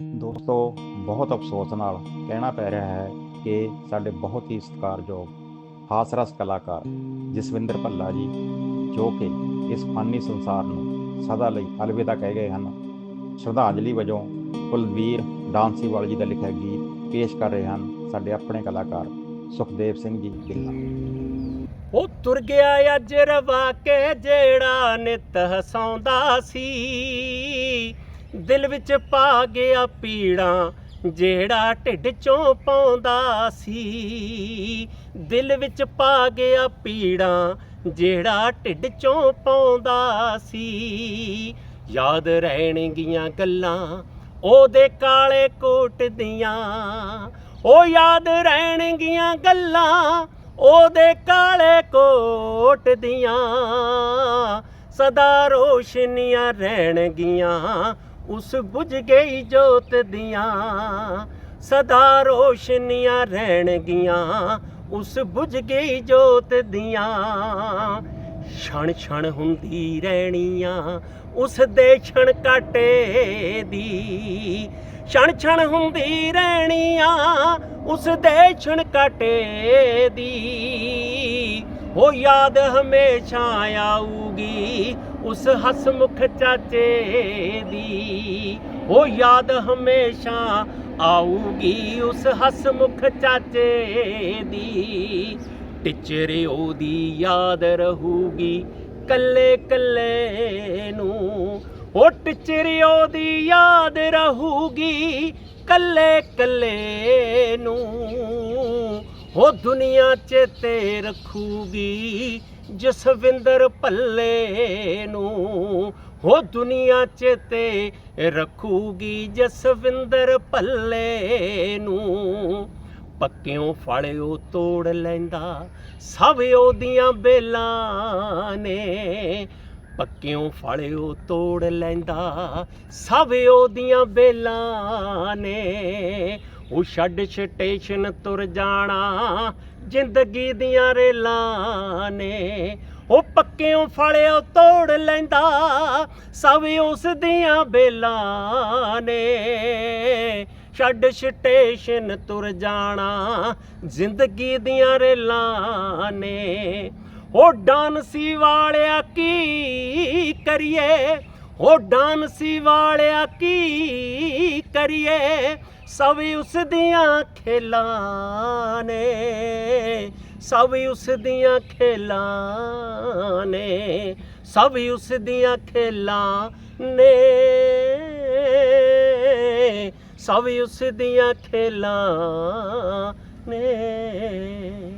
ਦੋਸਤੋ, ਬਹੁਤ ਅਫਸੋਸ ਨਾਲ ਕਹਿਣਾ ਪੈ ਰਿਹਾ ਹੈ ਕਿ ਸਾਡੇ ਬਹੁਤ ਹੀ ਸਤਿਕਾਰਯੋਗ, ਹਾਸਰਸ ਕਲਾਕਾਰ ਜਸਵਿੰਦਰ ਭੱਲਾ ਜੀ, ਜੋ ਕਿ ਇਸ ਫਾਨੀ ਸੰਸਾਰ ਨੂੰ ਸਦਾ ਲਈ ਅਲਵਿਦਾ ਕਹਿ ਗਏ ਹਨ, ਸ਼ਰਧਾਂਜਲੀ ਵਜੋਂ ਕੁਲਵੀਰ ਡਾਂਸੀਵਾਲ ਜੀ ਦਾ ਲਿਖਿਆ ਗੀਤ ਪੇਸ਼ ਕਰ ਰਹੇ ਹਨ ਸਾਡੇ ਆਪਣੇ ਕਲਾਕਾਰ ਸੁਖਦੇਵ ਸਿੰਘ ਜੀ ਗਿੱਲਾ ਉਹ ਤੁਰ ਗਿਆ ਅੱਜ ਰਵਾ ਕੇ ਜਿਹੜਾ ਨਿਤ ਹਸਾਉਂਦਾ ਸੀ। ਦਿਲ ਵਿੱਚ ਪਾ ਗਿਆ ਪੀੜਾਂ, ਜਿਹੜਾ ਢਿੱਡ ਚੋਂ ਪਾਉਂਦਾ ਸੀ। ਦਿਲ ਵਿੱਚ ਪਾ ਗਿਆ ਪੀੜਾਂ, ਜਿਹੜਾ ਢਿੱਡ ਚੋਂ ਪਾਉਂਦਾ ਸੀ। ਯਾਦ ਰਹਿਣਗੀਆਂ ਗੱਲਾਂ ਉਹਦੇ ਕਾਲੇ ਕੋਟ ਦੀਆਂ। ਉਹ ਯਾਦ ਰਹਿਣਗੀਆਂ ਗੱਲਾਂ ਉਹਦੇ ਕਾਲੇ ਕੋਟ ਦੀਆਂ। ਸਦਾ ਰੋਸ਼ਨੀਆਂ ਰਹਿਣਗੀਆਂ ਉਸ ਬੁਝ ਗਈ ਜੋਤ ਦੀਆਂ, ਸਦਾ ਰੋਸ਼ਨੀਆਂ ਰਹਿਣਗੀਆਂ। ਉਸ ਬੁਝ ਗਈ ਜੋਤ ਦੀਆਂ, ਛਣ ਛਣ ਹੁੰਦੀ ਰਹਿਣੀਆਂ। ਉਸ ਦੇ ਛਣ ਕਾਟੇ ਦੀ, ਛਣ ਛਣ ਹੁੰਦੀ ਰਹਿਣੀਆਂ। ਉਸ ਦੇ ਛਣ ਕਾਟੇ ਦੀ, ਉਹ ਯਾਦ ਹਮੇਸ਼ਾ ਆਊਗੀ। ਉਸ ਹਸਮੁਖ ਚਾਚੇ ਦੀ। ਉਹ ਯਾਦ ਹਮੇਸ਼ਾ ਆਊਗੀ ਉਸ ਹਸਮੁਖ ਚਾਚੇ ਦੀ। ਟਿਚਰੇ ਉਹਦੀ ਯਾਦ ਰਹੂਗੀ ਕੱਲੇ ਕੱਲੇ ਨੂੰ। ਉਹ ਟਿਚਰੀ ਉਹਦੀ ਯਾਦ ਰਹੂਗੀ ਕੱਲੇ ਕੱਲੇ ਨੂੰ। ਉਹ ਦੁਨੀਆ ਚੇਤੇ ਰੱਖੂਗੀ ਜਸਵਿੰਦਰ ਭੱਲੇ ਨੂੰ। ਉਹ ਦੁਨੀਆ ਚੇਤੇ ਰੱਖੂਗੀ ਜਸਵਿੰਦਰ ਭੱਲੇ ਨੂੰ। ਪੱਕਿਓ ਫਲਿਓ ਤੋੜ ਲੈਂਦਾ, ਸਭ ਉਹਦੀਆਂ ਬੇਲਾਂ ਨੇ। ਪੱਕਿਓ ਫਲਿਓ ਤੋੜ ਲੈਂਦਾ, ਸਭ ਉਹਦੀਆਂ ਬੇਲਾਂ ਨੇ। ਉਹ ਛੱਡ ਸਟੇਸ਼ਨ ਤੁਰ ਜਾਣਾ, ਜ਼ਿੰਦਗੀ ਦੀਆਂ ਰੇਲਾਂ ਨੇ। ਉਹ ਪੱਕਿਓਂ ਫੜਿਓ ਤੋੜ ਲੈਂਦਾ, ਸਭ ਉਸ ਦੀਆਂ ਬੇਲਾਂ ਨੇ। ਛੱਡ ਸਟੇਸ਼ਨ ਤੁਰ ਜਾਣਾ, ਜ਼ਿੰਦਗੀ ਦੀਆਂ ਰੇਲਾਂ ਨੇ। ਉਹ ਡਾਂਸੀ ਵਾਲਿਆ ਕੀ ਕਰੀਏ? ਉਹ ਡਾਂਸੀ ਵਾਲਿਆ ਕੀ ਕਰੀਏ? ਸਭ ਉਸ ਦੀਆਂ ਖੇਲਾਂ ਨੇ, ਸਭ ਉਸ ਦੀਆਂ ਖੇਲਾਂ ਨੇ, ਸਭ ਉਸ ਦੀਆਂ ਖੇਲਾਂ ਨੇ, ਸਭ ਉਸ ਦੀਆਂ ਖੇਲਾਂ ਨੇ।